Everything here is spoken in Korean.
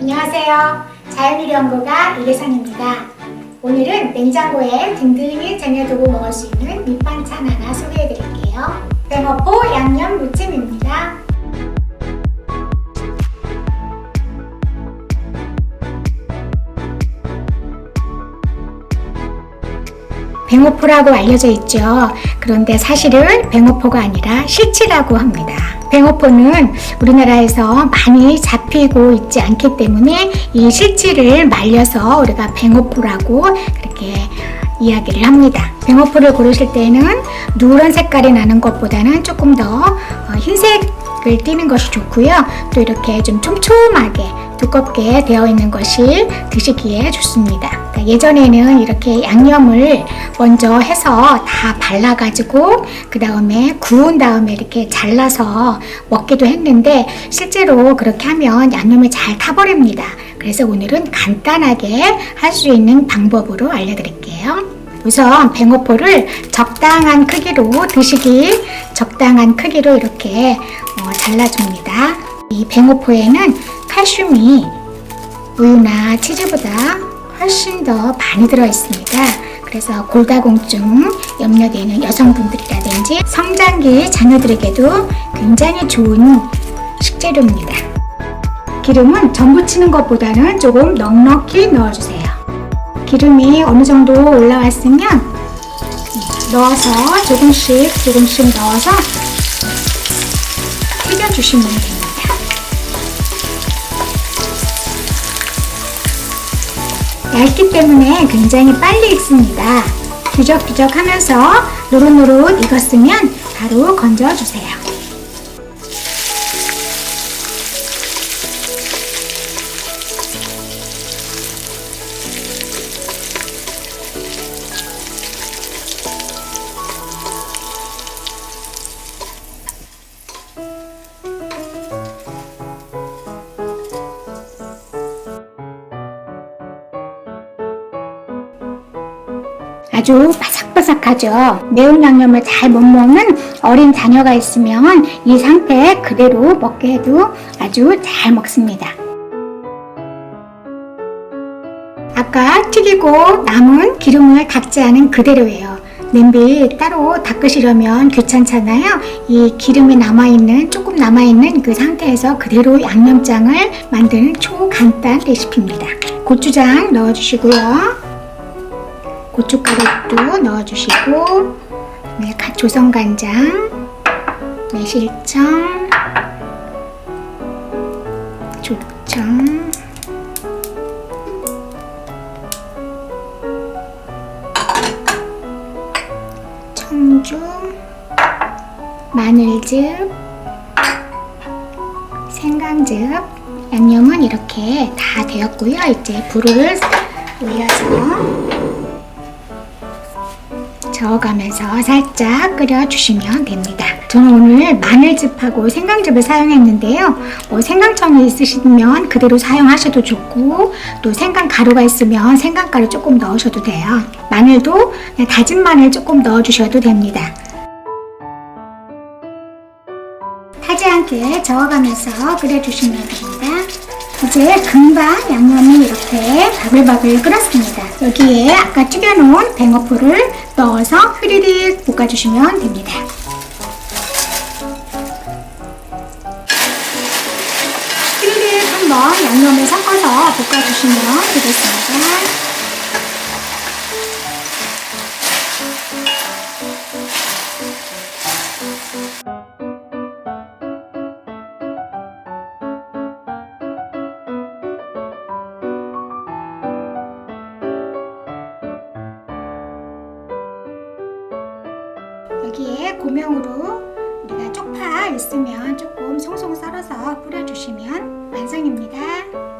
안녕하세요. 자연유리연구가 이계선입니다. 오늘은 냉장고에 든든히 쟁여두고 먹을 수 있는 밑반찬 하나 소개해드릴게요. 뱅어포 양념 무침입니다. 뱅어포라고 알려져 있죠. 그런데 사실은 뱅어포가 아니라 실치라고 합니다. 뱅어포는 우리나라에서 많이 잡히고 있지 않기 때문에 이 실치를 말려서 우리가 뱅어포라고 그렇게 이야기를 합니다. 뱅어포를 고르실 때는 누런 색깔이 나는 것보다는 조금 더 어, 흰색을 띠는 것이 좋고요. 또 이렇게 좀 촘촘하게 두껍게 되어 있는 것이 드시기에 좋습니다. 그러니까 예전에는 이렇게 양념을 먼저 해서 다 발라가지고 그 다음에 구운 다음에 이렇게 잘라서 먹기도 했는데 실제로 그렇게 하면 양념이 잘 타버립니다. 그래서 오늘은 간단하게 할 수 있는 방법으로 알려드릴게요. 우선 뱅어포를 적당한 크기로 드시기 적당한 크기로 이렇게 어, 잘라줍니다. 이 뱅어포에는 칼슘이 우유나 치즈보다 훨씬 더 많이 들어 있습니다. 그래서 골다공증 염려되는 여성분들이라든지 성장기 자녀들에게도 굉장히 좋은 식재료입니다. 기름은 전부 치는 것보다는 조금 넉넉히 넣어주세요. 기름이 어느 정도 올라왔으면 넣어서 조금씩 조금씩 넣어서 튀겨주시면 됩니 때문에 굉장히 빨리 익습니다. 뒤적뒤적 하면서 노릇노릇 익었으면 바로 건져주세요. 아주 바삭바삭하죠. 매운 양념을 잘 못 먹는 어린 자녀가 있으면 이 상태 그대로 먹게 해도 아주 잘 먹습니다. 아까 튀기고 남은 기름을 닦지 않은 그대로예요. 냄비 따로 닦으시려면 귀찮잖아요. 이 기름이 남아있는, 조금 남아있는 그 상태에서 그대로 양념장을 만드는 초간단 레시피입니다. 고추장 넣어주시고요. 고춧가루도 넣어주시고 네, 가- 조선간장 매실청 조청. 청주 마늘즙 생강즙. 양념은 이렇게 다 되었고요. 이제 불을 올려서 저어가면서 살짝 끓여주시면 됩니다. 저는 오늘 마늘즙하고 생강즙을 사용했는데요. 뭐 생강청이 있으시면 그대로 사용하셔도 좋고 또 생강 가루가 있으면 생강가루 조금 넣으셔도 돼요. 마늘도 다진 마늘 조금 넣어주셔도 됩니다. 타지 않게 저어가면서 끓여주시면 됩니다. 이제 금방 양념이 이렇게 바글바글 끓었습니다. 여기에 아까 튀겨놓은 뱅어포를 넣어서 흐리릭 볶아주시면 됩니다. 흐리릭 한번 양념을 섞어서 볶아주시면 되겠습니다. 여기에 고명으로 우리가 쪽파 있으면 조금 송송 썰어서 뿌려주시면 완성입니다.